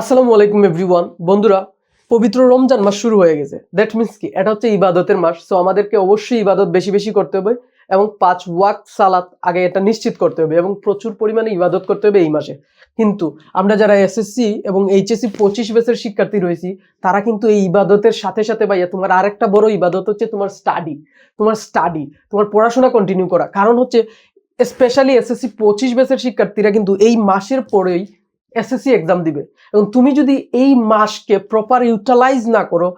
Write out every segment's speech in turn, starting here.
আসসালামু আলাইকুম এভরিওয়ান বন্ধুরা, পবিত্র রমজান মাস শুরু হয়ে গেছে। দ্যাট মিনস কি? এটা হচ্ছে ইবাদতের মাস সো আমাদেরকে অবশ্যই ইবাদত বেশি বেশি করতে হবে এবং পাঁচ ওয়াক সালাত আগে এটা নিশ্চিত করতে হবে এবং প্রচুর পরিমাণে ইবাদত করতে হবে এই মাসে। কিন্তু আমরা যারা এসএসসি এবং এইচএসসি পঁচিশ বেসের শিক্ষার্থী রয়েছি, তারা কিন্তু এই ইবাদতের সাথে সাথে ভাইয়া তোমার আরেকটা বড় ইবাদত হচ্ছে তোমার স্টাডি তোমার স্টাডি তোমার পড়াশোনা কন্টিনিউ করা। কারণ হচ্ছে স্পেশালি এসএসসি পঁচিশ বেসের শিক্ষার্থীরা কিন্তু এই মাসের পরেই এসএসসি এক্সাম দিবে। এবং তুমি যদি এই মাসকে প্রপার ইউটিলাইজ না করো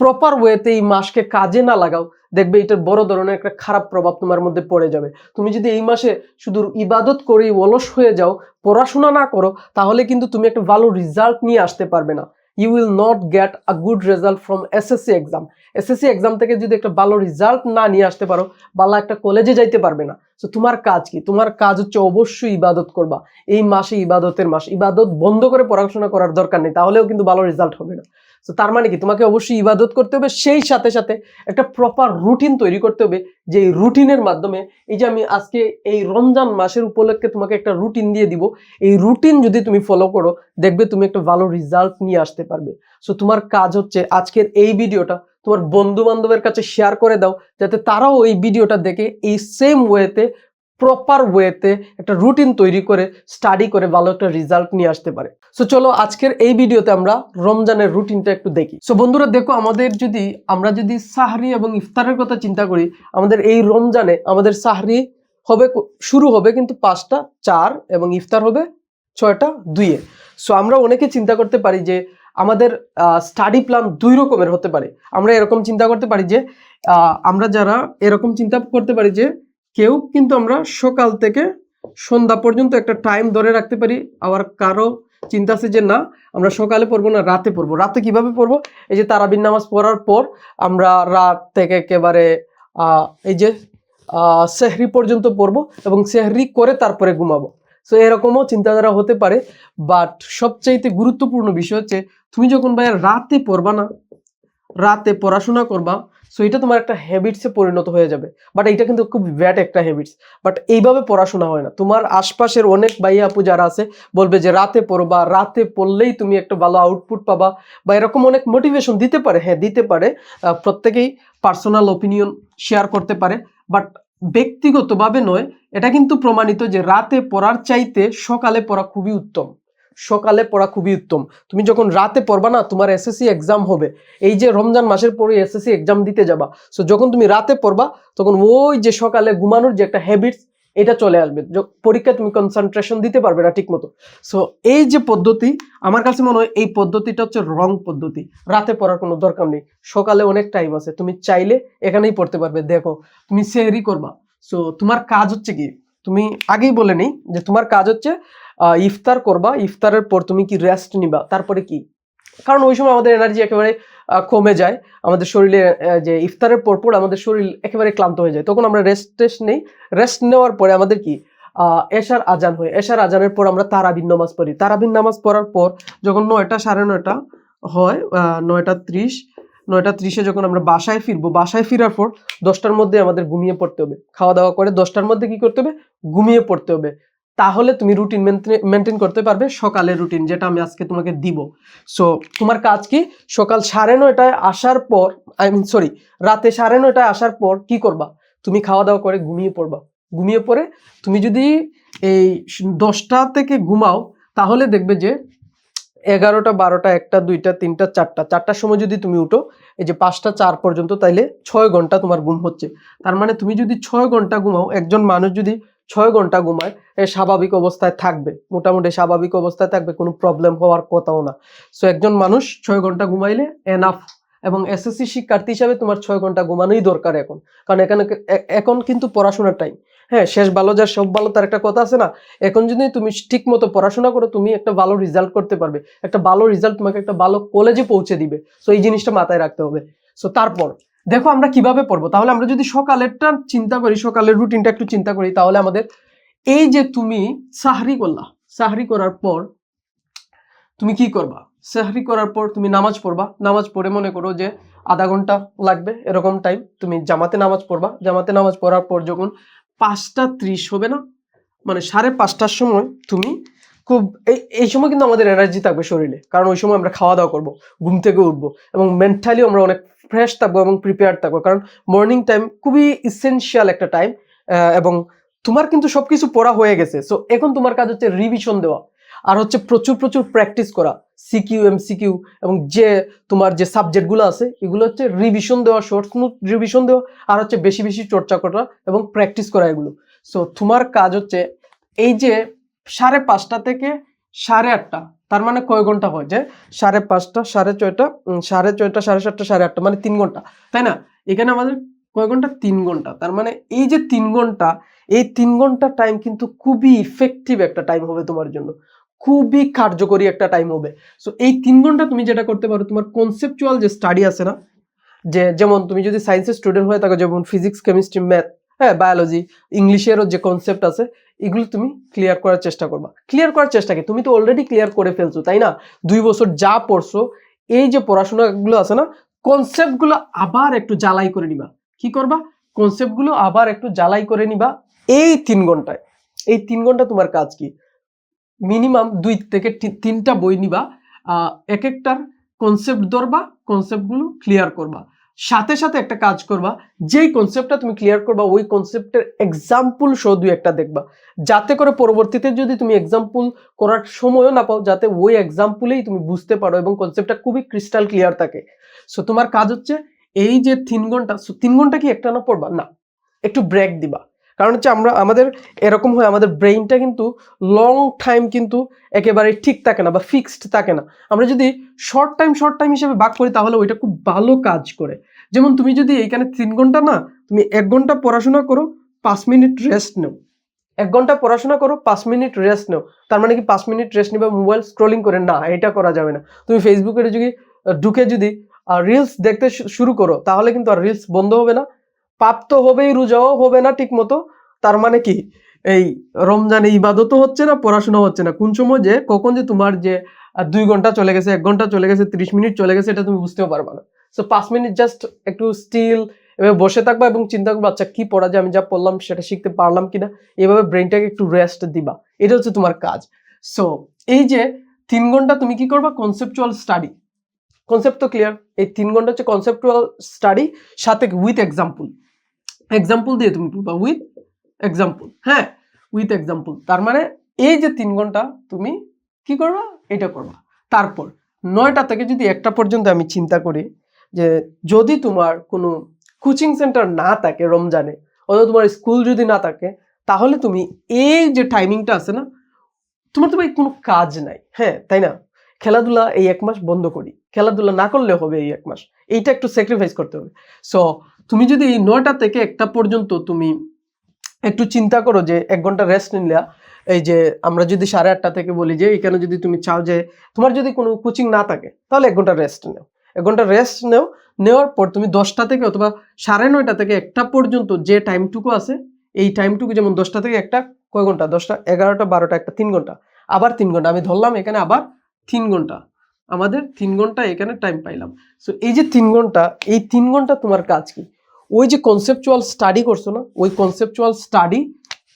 প্রপার ওয়েতে এই মাসকে কাজে না লাগাও, দেখবে এটার বড় ধরনের একটা খারাপ প্রভাব তোমার মধ্যে পড়ে যাবে। তুমি যদি এই মাসে শুধু ইবাদত করেই অলস হয়ে যাও, পড়াশোনা না করো, তাহলে কিন্তু তুমি একটা ভালো রেজাল্ট নিয়ে আসতে পারবে না। You will not get a good result from SSC exam SSC exam থেকে যদি একটা ভালো রেজাল্ট না নিয়ে আসতে পারো, ভালো একটা কলেজে যাইতে পারবে না। সো তোমার কাজ কি? তোমার কাজ হচ্ছে অবশ্যই ইবাদত করবা। এই মাসে ইবাদতের মাস। ইবাদত বন্ধ করে পড়াশোনা করার দরকার নেই, তাহলেও কিন্তু ভালো রেজাল্ট হবে না। তো তার মানে কি? তোমাকে অবশ্যই ইবাদত করতে হবে, সেই সাথে সাথে একটা প্রপার রুটিন তৈরি করতে হবে যে এই রুটিনের মাধ্যমে এই যে আমি আজকে এই রমজান মাসের উপলক্ষে তোমাকে একটা রুটিন দিয়ে দিব। এই রুটিন যদি তুমি ফলো করো, দেখবে তুমি একটা ভালো রেজাল্ট নিয়ে আসতে পারবে। সো তোমার কাজ হচ্ছে আজকের এই ভিডিওটা তোমার বন্ধু বান্ধবের কাছে শেয়ার করে দাও, যাতে তারাও এই ভিডিওটা দেখে এই সেম ওয়েতে প্রপার ওয়েতে একটা রুটিন তৈরি করে স্টাডি করে ভালো একটা রেজাল্ট নিয়ে আসতে পারে। সো চলো আজকের এই ভিডিওতে আমরা রমজানের রুটিনটা একটু দেখি। সো বন্ধুরা, দেখো, আমাদের যদি, আমরা যদি সাহরি এবং ইফতারের কথা চিন্তা করি, আমাদের এই রমজানে আমাদের সাহরি হবে শুরু হবে কিন্তু পাঁচটা, চার এবং ইফতার হবে ছয়টা, দুইয়ে। সো আমরা অনেকে চিন্তা করতে পারি যে, আমাদের স্টাডি প্ল্যান দুই রকমের হতে পারে। আমরা এরকম চিন্তা করতে পারি যে আমরা যারা এরকম চিন্তা করতে পারি যে কেউ কিন্তু আমরা সকাল থেকে সন্ধ্যা পর্যন্ত একটা টাইম ধরে রাখতে পারি। আবার কারও চিন্তা আছে যে না, আমরা সকালে পড়ব না, রাতে পড়ব। রাতে কীভাবে পড়ব? এই যে তারাবিন নামাজ পড়ার পর আমরা রাত থেকে একেবারে এই যে সেহরি পর্যন্ত পড়ব এবং সেহরি করে তারপরে ঘুমাবো। সো এরকমও চিন্তাধারা হতে পারে। বাট সবচাইতে গুরুত্বপূর্ণ বিষয় হচ্ছে, তুমি যখন ভাইয়া রাতে পড়বা না, রাতে পড়াশোনা করবা সো এটা তোমার একটা হ্যাবিটসে পরিণত হয়ে যাবে। বাট এটা কিন্তু খুব ব্যাড একটা হ্যাবিটস বাট এইভাবে পড়াশোনা হয় না। তোমার আশপাশের অনেক ভাইয়া আপু যারা আছে, বলবে যে রাতে পড়বা রাতে পড়লেই তুমি একটা ভালো আউটপুট পাবা বা এরকম অনেক মোটিভেশন দিতে পারে। হ্যাঁ দিতে পারে। প্রত্যেকেই পার্সোনাল ওপিনিয়ন শেয়ার করতে পারে। বাট ব্যক্তিগতভাবে নয়, এটা কিন্তু প্রমাণিত যে রাতে পড়ার চাইতে সকালে পড়া খুবই উত্তম। সকালে পড়া খুবই উত্তম। তুমি যখন রাতে পড়বা না, তোমার এসএসসি এক্সাম হবে। এই যে রমজান মাসের পরে এসএসসি এক্সাম দিতে যাবা। সো যখন তুমি রাতে পড়বা, তখন ওই যে সকালে ঘুমানোর যে একটা হ্যাবিটস এটা চলে আসবে। পরীক্ষায় তুমি কনসেন্ট্রেশন দিতে পারবে না ঠিক মতো সো এই যে পদ্ধতি, আমার কাছে মনে হয় এই পদ্ধতিটা হচ্ছে রং পদ্ধতি। রাতে পড়ার কোনো দরকার নেই। সকালে অনেক টাইম আছে। তুমি চাইলে এখানেই পড়তে পারবে। দেখো, তুমি সেহরি করবা। সো তোমার কাজ হচ্ছে কি? তুমি আগেই বলে নেই যে তোমার কাজ হচ্ছে ইফতার করবা, ইফতারের পর তুমি কি রেস্ট নিবা? তারপরে কি? কারণ ওই সময় আমাদের এনার্জি একেবারে কমে যায়। আমাদের শরীরে যে ইফতারের পর পর আমাদের শরীর একেবারে ক্লান্ত হয়ে যায়। তখন আমরা রেস্ট টেস্ট নেই। রেস্ট নেওয়ার পরে আমাদের কি? এশার আজান হয়। এশার আজানের পর আমরা তারাবিন নামাজ পড়ি। তারাবিন নামাজ পড়ার পর যখন নয়টা সাড়ে নয়টা হয় নয়টা ত্রিশ, নয়টা ত্রিশে যখন আমরা বাসায় ফিরবো, বাসায় ফেরার পর দশটার মধ্যে আমাদের ঘুমিয়ে পড়তে হবে। খাওয়া দাওয়া করে দশটার মধ্যে কি করতে হবে? ঘুমিয়ে পড়তে হবে। তাহলে তুমি রুটিন মেনটেন করতে পারবে সকালের রুটিন যেটা আমি আজকে তোমাকে দিব। সো তোমার কাজ কি? সকাল সাড়ে নয়টায় আসার পর আই মিন সরি রাতে সাড়ে নয়টায় আসার পর কি করবা? তুমি খাওয়া দাওয়া করে ঘুমিয়ে পড়বা। ঘুমিয়ে পড়ে তুমি যদি এই দশটা থেকে ঘুমাও, তাহলে দেখবে যে এগারোটা, বারোটা, একটা, দুইটা, তিনটা, চারটা, চারটার সময় যদি তুমি উঠো, এই যে পাঁচটা, চার পর্যন্ত, তাইলে ছয় ঘণ্টা তোমার ঘুম হচ্ছে। তার মানে তুমি যদি ছয় ঘণ্টা ঘুমাও, একজন মানুষ যদি ছয় ঘণ্টা ঘুমায় স্বাভাবিক অবস্থায় থাকবে, মোটামুটি স্বাভাবিক অবস্থায় থাকবে, কোনো প্রবলেম হওয়ার কথাও না। সো একজন মানুষ ছয় ঘণ্টা ঘুমাইলে এনাফ এবং এসএসসি শিক্ষার্থী হিসাবে তোমার ছয় ঘণ্টা ঘুমানোই দরকার এখন। কারণ এখানে এখন কিন্তু পড়াশোনার টাইম হ্যাঁ শেষ ভালো যার সব ভালো তার একটা কথা আছে না? এখন যদি তুমি ঠিক মতো পড়াশোনা করো, তুমি একটা ভালো রেজাল্ট করতে পারবে। একটা ভালো রেজাল্ট তোমাকে একটা ভালো কলেজে পৌঁছে দিবে। সো এই জিনিসটা মাথায় রাখতে হবে। সো তারপর দেখো আমরা কীভাবে পড়ব? তাহলে আমরা যদি সকালেরটা চিন্তা করি, সকালের রুটিনটা একটু চিন্তা করি, তাহলে আমাদের এই যে তুমি সাহরি করলা, সাহরি করার পর তুমি কি করবা? সাহরি করার পর তুমি নামাজ পড়বা। নামাজ পড়ে মনে করো যে আধা ঘণ্টা লাগবে, এরকম টাইম তুমি জামাতে নামাজ পড়বা। জামাতে নামাজ পড়ার পর যখন পাঁচটা ত্রিশ হবে না মানে সাড়ে পাঁচটার সময় তুমি খুব এই এই সময় কিন্তু আমাদের এনার্জি থাকবে শরীরে। কারণ ওই সময় আমরা খাওয়া দাওয়া করব, ঘুম থেকে উঠবো এবং মেন্টালিও আমরা অনেক ফ্রেশ থাকব এবং প্রিপেয়ার থাকব। কারণ মর্নিং টাইম খুবই ইসেনশিয়াল একটা টাইম এবং তোমার কিন্তু সব কিছু পড়া হয়ে গেছে। সো এখন তোমার কাজ হচ্ছে রিভিশন দেওয়া। আর হচ্ছে প্রচুর প্রচুর প্র্যাকটিস করা। সিকিউ এম সিকিউ এবং যে তোমার যে সাবজেক্টগুলো আছে, এগুলো হচ্ছে রিভিশন দেওয়া শর্ট নোট রিভিশন দেওয়া, আর হচ্ছে বেশি বেশি চর্চা করা এবং প্র্যাকটিস করা এগুলো। সো তোমার কাজ হচ্ছে এই যে সাড়ে পাঁচটা থেকে সাড়ে আটটা। তার মানে কয় ঘণ্টা হয়? যে সাড়ে পাঁচটা, সাড়ে ছয়টা সাড়ে ছয়টা, সাড়ে সাতটা, সাড়ে আটটা মানে তিন ঘণ্টা। তাই না? এখানে আমাদের কয় ঘণ্টা? তিন ঘণ্টা। তার মানে এই যে তিন ঘণ্টা, এই তিন ঘণ্টা টাইম কিন্তু খুবই ইফেক্টিভ একটা টাইম হবে তোমার জন্য। খুবই কার্যকরী একটা টাইম হবে। সো এই তিন ঘণ্টা তুমি যেটা করতে পারো, তোমার কনসেপচুয়াল যে স্টাডি আছে না, যে যেমন তুমি যদি সায়েন্সের স্টুডেন্ট হয়ে থাকো, যেমন ফিজিক্স কেমিস্ট্রি ম্যাথ হ্যাঁ বায়োলজি ইংলিশেরও যে কনসেপ্ট আছে, এগুলো তুমি ক্লিয়ার করার চেষ্টা করবা। ক্লিয়ার করার চেষ্টা কি? তুমি তো অলরেডি ক্লিয়ার করে ফেলছো, তাই না? দুই বছর যা পড়ছো, এই যে পড়াশোনাগুলো আছে না কনসেপ্টগুলো আবার একটু জ্বালাই করে নিবা। কি করবা? কনসেপ্টগুলো আবার একটু জ্বালাই করে নিবা এই তিন ঘন্টায়। এই তিন ঘণ্টা তোমার কাজ কি? মিনিমাম দুই থেকে তিনটা বই নিবা এক একটার কনসেপ্ট ধরবা কনসেপ্টগুলো ক্লিয়ার করবা। সাথে সাথে একটা কাজ করবা, যেই কনসেপ্টটা তুমি ক্লিয়ার করবা, ওই কনসেপ্টের এক্সাম্পল সহ দুই একটা দেখবা। যাতে করে পরবর্তীতে যদি তুমি এক্সাম্পল করার সময়ও না পাও, যাতে ওই এক্সাম্পলেই তুমি বুঝতে পারো এবং কনসেপ্টটা খুবই ক্রিস্টাল ক্লিয়ার থাকে। সো তোমার কাজ হচ্ছে, এই যে তিন ঘণ্টা তিন ঘণ্টা কি একটা না পড়বা? না। একটু ব্রেক দিবা। কারণ হচ্ছে আমরা, আমাদের এরকম হয়, আমাদের ব্রেইনটা কিন্তু লং টাইম কিন্তু একেবারে ঠিক থাকে না বা ফিক্সড থাকে না। আমরা যদি শর্ট টাইম শর্ট টাইম হিসেবে ভাগ করি, তাহলে ওইটা খুব ভালো কাজ করে। যেমন তুমি যদি এইখানে তিন ঘণ্টা না, তুমি এক ঘণ্টা পড়াশোনা করো, পাঁচ মিনিট রেস্ট নেও। এক ঘণ্টা পড়াশোনা করো, পাঁচ মিনিট রেস্ট নেও। তার মানে কি পাঁচ মিনিট রেস্ট নিবা মোবাইল স্ক্রলিং করে? না, এটা করা যাবে না। তুমি ফেসবুকে যদি ঢুকে যদি রিলস দেখতে শুরু করো, তাহলে কিন্তু আর রিলস বন্ধ হবে না। পাপ তো হবেই, রোজাও হবে না ঠিক মতো তার মানে কি? এই রমজানে ইবাদতও হচ্ছে না পড়াশোনা হচ্ছে না। কোন সময় যে, কখন যে তোমার যে দুই ঘণ্টা চলে গেছে, এক ঘণ্টা চলে গেছে, ত্রিশ মিনিট চলে গেছে, এটা তুমি বুঝতেও পারবে না। সো পাঁচ মিনিট জাস্ট একটু স্টিল এভাবে বসে থাকবা এবং চিন্তা করব আচ্ছা কি পড়া যায়? আমি যা পড়লাম, সেটা শিখতে পারলাম কিনা? এভাবে ব্রেনটাকে একটু রেস্ট দিবা। এটা হচ্ছে তোমার কাজ। সো এই যে, তিন ঘণ্টা তুমি কি করবা? কনসেপচুয়াল স্টাডি কনসেপ্ট তো ক্লিয়ার এই তিন ঘণ্টা হচ্ছে কনসেপচুয়াল স্টাডি সাথে উইথ এক্সাম্পল এক্সাম্পল দিয়ে তুমি পড়বা উইথ এক্সাম্পল হ্যাঁ? উইথ এক্সাম্পল তার মানে এই যে তিন ঘণ্টা তুমি কি করবা? এটা করবা। তারপর নয়টা থেকে যদি একটা পর্যন্ত আমি চিন্তা করি যে যদি তোমার কোনো কোচিং সেন্টার না থাকে রমজানে, অথবা তোমার স্কুল যদি না থাকে, তাহলে তুমি এই যে টাইমিংটা আছে না, তোমার তো ভাই কোনো কাজ নাই হ্যাঁ? তাই না? খেলাধুলা এই এক মাস বন্ধ করি। খেলাধুলা না করলে হবে এই এক মাস। এইটা একটু স্যাক্রিফাইস করতে হবে। সো তুমি যদি এই নয়টা থেকে একটা পর্যন্ত তুমি একটু চিন্তা করো যে এক ঘণ্টা রেস্ট নিলা, এই যে আমরা যদি সাড়ে আটটা থেকে বলি যে এখানে যদি তুমি চাও যে তোমার যদি কোনো কোচিং না থাকে, তাহলে এক ঘণ্টা রেস্ট নেও। এক ঘণ্টা রেস্ট নেও, নেওয়ার পর তুমি দশটা থেকে অথবা সাড়ে নয়টা থেকে একটা পর্যন্ত যে টাইমটুকু আছে, এই টাইমটুকু যেমন দশটা থেকে একটা, কয় ঘণ্টা? দশটা, এগারোটা, বারোটা, একটা, তিন ঘণ্টা। আবার তিন ঘণ্টা। আমি ধরলাম এখানে আবার তিন ঘণ্টা। আমাদের তিন ঘণ্টা এখানে টাইম পাইলাম। সো এই যে তিন ঘণ্টা, এই তিন ঘণ্টা তোমার কাজ কি? ওই যে কনসেপচুয়াল স্টাডি করছ না, ওই কনসেপচুয়াল স্টাডি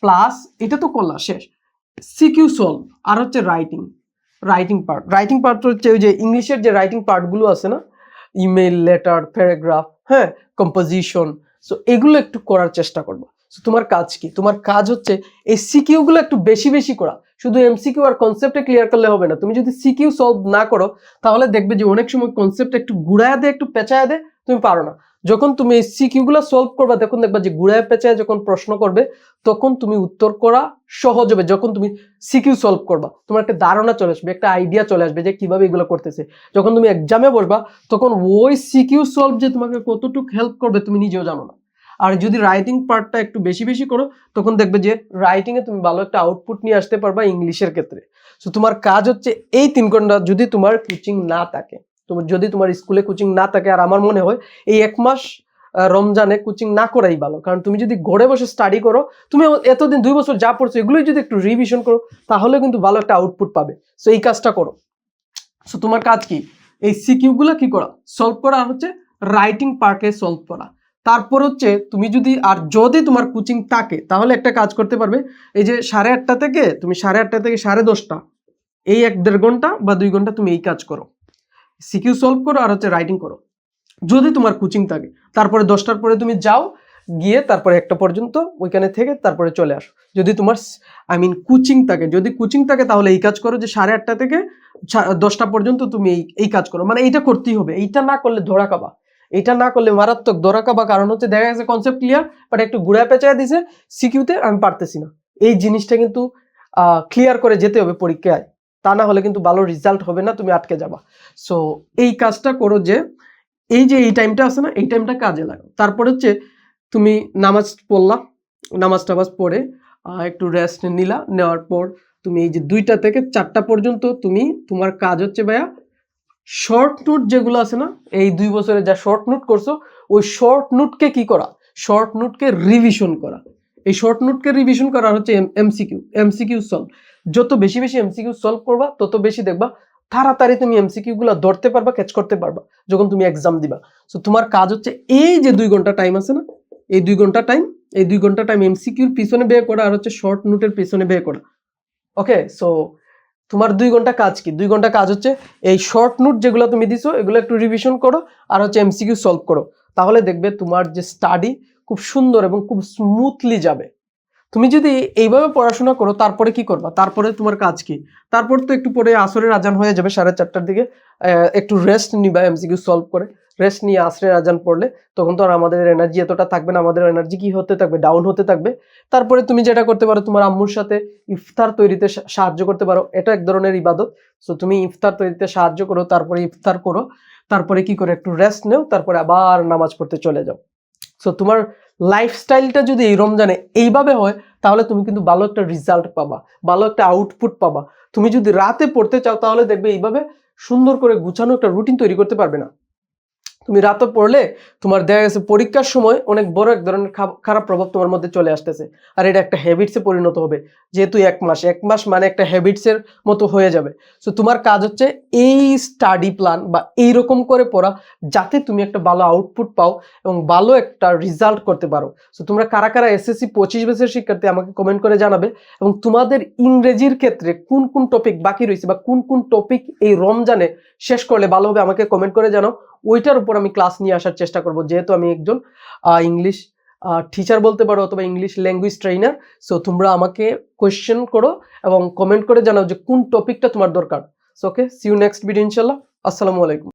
প্লাস এটা তো করলা, শেষ। সিকিউ সলভ আর হচ্ছে writing writing part writing part হচ্ছে ওই যে ইংলিশের যে রাইটিং পার্টগুলো আছে না ইমেল লেটার প্যারাগ্রাফ হ্যাঁ কম্পোজিশন সো এগুলো একটু করার চেষ্টা করব। সো তোমার কাজ কি? তোমার কাজ হচ্ছে এই সিকিউগুলো একটু বেশি বেশি করা। শুধু এমসিকিউ আর কনসেপ্টে ক্লিয়ার করলে হবে না। তুমি যদি সিকিউ সলভ না করো, তাহলে দেখবে যে অনেক সময় কনসেপ্ট একটু ঘুরায় দেয়, একটু পেঁচায় দেয়, তুমি পারো না। যখন তুমি এই সিকিউগুলো সলভ করবা, তখন দেখবা যে ঘুরায় পেঁচায় যখন প্রশ্ন করবে, তখন তুমি উত্তর করা সহজ হবে। যখন তুমি সিকিউ সলভ করবা, তোমার একটা ধারণা চলে আসবে, একটা আইডিয়া চলে আসবে যে কীভাবে এগুলো করতেছে। যখন তুমি এক্সামে বসবা, তখন ওই সিকিউ সলভ যে তোমাকে কতটুকু হেল্প করবে, তুমি নিজেও জানো না। আর যদি রাইটিং পার্টটা একটু বেশি বেশি করো, তখন দেখবে যে রাইটিং এ তুমি ভালো একটা আউটপুট নিয়ে আসতে পারবা ইংলিশের ক্ষেত্রে। সো তোমার কাজ হচ্ছে এই তিন ঘণ্টা যদি তোমার কোচিং না থাকে। তোমার যদি তোমার স্কুলে কোচিং না থাকে, আর আমার মনে হয় এই এক মাস রমজানে কোচিং না করাই ভালো। কারণ তুমি যদি ঘরে বসে স্টাডি করো, তুমি এতদিন দুই বছর যা পড়ছো, এগুলোই যদি একটু রিভিশন করো তাহলে কিন্তু ভালো একটা আউটপুট পাবে। সো এই কাজটা করো। সো তোমার কাজ কি? এই সিকিউগুলো কি করা? সলভ করা হচ্ছে রাইটিং পার্টে সলভ করা। তারপর হচ্ছে তুমি যদি, আর যদি তোমার কোচিং থাকে, তাহলে একটা কাজ করতে পারবে। এই যে সাড়ে আটটা থেকে, তুমি সাড়ে আটটা থেকে সাড়ে দশটা, এই এক দেড় ঘণ্টা বা দুই ঘণ্টা তুমি এই কাজ করো। সিকিউ সলভ করো আর হচ্ছে রাইটিং করো। যদি তোমার কোচিং থাকে, তারপরে দশটার পরে তুমি যাও, গিয়ে তারপরে একটা পর্যন্ত ওইখানে থেকে তারপরে চলে আসো। যদি তোমার আই মিন কোচিং থাকে, যদি কোচিং থাকে তাহলে এই কাজ করো যে সাড়ে আটটা থেকে দশটা পর্যন্ত তুমি এই এই কাজ করো। মানে এইটা করতেই হবে। এইটা না করলে ধরা খাবা। এটা না করলে মারাত্মক ধরা খাবা। কারণ হচ্ছে দেখা গেছে কনসেপ্ট ক্লিয়ার বাট একটু ঘুরে পেঁচায় দিছে, সিকিউতে আমি পারতেছি না। এই জিনিসটা কিন্তু ক্লিয়ার করে যেতে হবে পরীক্ষায়। তা না হলে কিন্তু ভালো রেজাল্ট হবে না, তুমি আটকে যাবা। সো এই কাজটা করো যে, এই যে এই টাইমটা আছে না, এই টাইমটা কাজে লাগাও। তারপর হচ্ছে, তুমি নামাজ পড়লা, নামাজ টামাজ পড়ে একটু রেস্ট নিলা, নেওয়ার পর তুমি এই যে দুইটা থেকে চারটা পর্যন্ত তুমি, তোমার কাজ হচ্ছে ভাইয়া শর্ট নোট যেগুলো আছে না, এই দুই বছরে যা শর্ট নোট করছ, ওই শর্ট নোটকে কি করা? শর্ট নোটকে রিভিশন করা। এই শর্ট নোটকে রিভিশন করা হচ্ছে এমসিকিউ এমসিকিউ সলভ যত বেশি বেশি এমসিকিউ সলভ করবা, তত বেশি দেখবা তাড়াতাড়ি তুমি এমসিকিউ গুলো ধরতে পারবা ক্যাচ করতে পারবা, যখন তুমি এক্সাম দিবা। সো তোমার কাজ হচ্ছে এই যে দুই ঘণ্টা টাইম আছে না, এই দুই ঘণ্টা টাইম এই দুই ঘণ্টা টাইম এমসিকিউর পিছনে ব্যয় করা আর হচ্ছে শর্ট নোটের পিছনে ব্যয় করা। ওকে সো তোমার দুই ঘণ্টা কাজ কি? দুই ঘণ্টা কাজ হচ্ছে এই শর্ট নোট যেগুলো তুমি দিছো, এগুলো একটু রিভিশন করো আর হচ্ছে এমসিকিউ সলভ করো। তাহলে দেখবে তোমার যে স্টাডি খুব সুন্দর এবং খুব স্মুথলি যাবে। তুমি যদি এইভাবে পড়াশোনা করো, তারপরে কি করবা? তারপরে তোমার কাজ কি? তারপর তো একটু পরে আসরের আজান হয়ে যাবে সাড়ে চারটার দিকে। একটু রেস্ট নিবা এমসিকিউ সলভ করে। রেস্ট নিয়ে আসরের আজান পড়লে তখন তো আর আমাদের এনার্জি এতটা থাকবে না। আমাদের এনার্জি কি হতে থাকবে? ডাউন হতে থাকবে। তারপরে তুমি যেটা করতে পারো, তোমার আম্মুর সাথে ইফতার তৈরিতে সাহায্য করতে পারো। এটা এক ধরনের ইবাদত। সো তুমি ইফতার তৈরিতে সাহায্য করো, তারপরে ইফতার করো। তারপরে কি করে? একটু রেস্ট নেও, তারপরে আবার নামাজ পড়তে চলে যাও। সো তোমার লাইফস্টাইলটা যদি এই রমজানে এইভাবে হয়, তাহলে তুমি কিন্তু ভালো একটা রেজাল্ট পাবা, ভালো একটা আউটপুট পাবা। তুমি যদি রাতে পড়তে চাও, তাহলে দেখবে এইভাবে সুন্দর করে গুছানো একটা রুটিন তৈরি করতে পারবে না। তুমি রাতে পড়লে তোমার দেখা গেছে পরীক্ষার সময় অনেক বড় এক ধরনের খারাপ প্রভাব তোমার মধ্যে চলে আসতেছে। আর এটা একটা হ্যাবিটসে পরিণত হবে। যেহেতু এক মাস এক মাস মানে একটা হ্যাবিটসের মতো হয়ে যাবে। সো তোমার কাজ হচ্ছে এই স্টাডি প্ল্যান বা এইরকম করে পড়া যাতে তুমি একটা ভালো আউটপুট পাও এবং ভালো একটা রেজাল্ট করতে পারো। সো তোমরা কারা কারা এসএসসি পঁচিশ বছরের শিক্ষার্থী আমাকে কমেন্ট করে জানাবে এবং তোমাদের ইংরেজির ক্ষেত্রে কোন কোন টপিক বাকি রয়েছে বা কোন কোন টপিক এই রমজানে শেষ করলে ভালো হবে আমাকে কমেন্ট করে জানাও। ওইটার উপর আমি ক্লাস নিয়ে আসার চেষ্টা করব। যেহেতু আমি একজন ইংলিশ টিচার বলতে পারো অথবা ইংলিশ ল্যাঙ্গুয়েজ ট্রেইনার সো তোমরা আমাকে কোয়েশ্চেন করো এবং কমেন্ট করে জানাও যে কোন টপিকটা তোমার দরকার। So okay see you next video ইনশাল্লাহ আসসালামু আলাইকুম।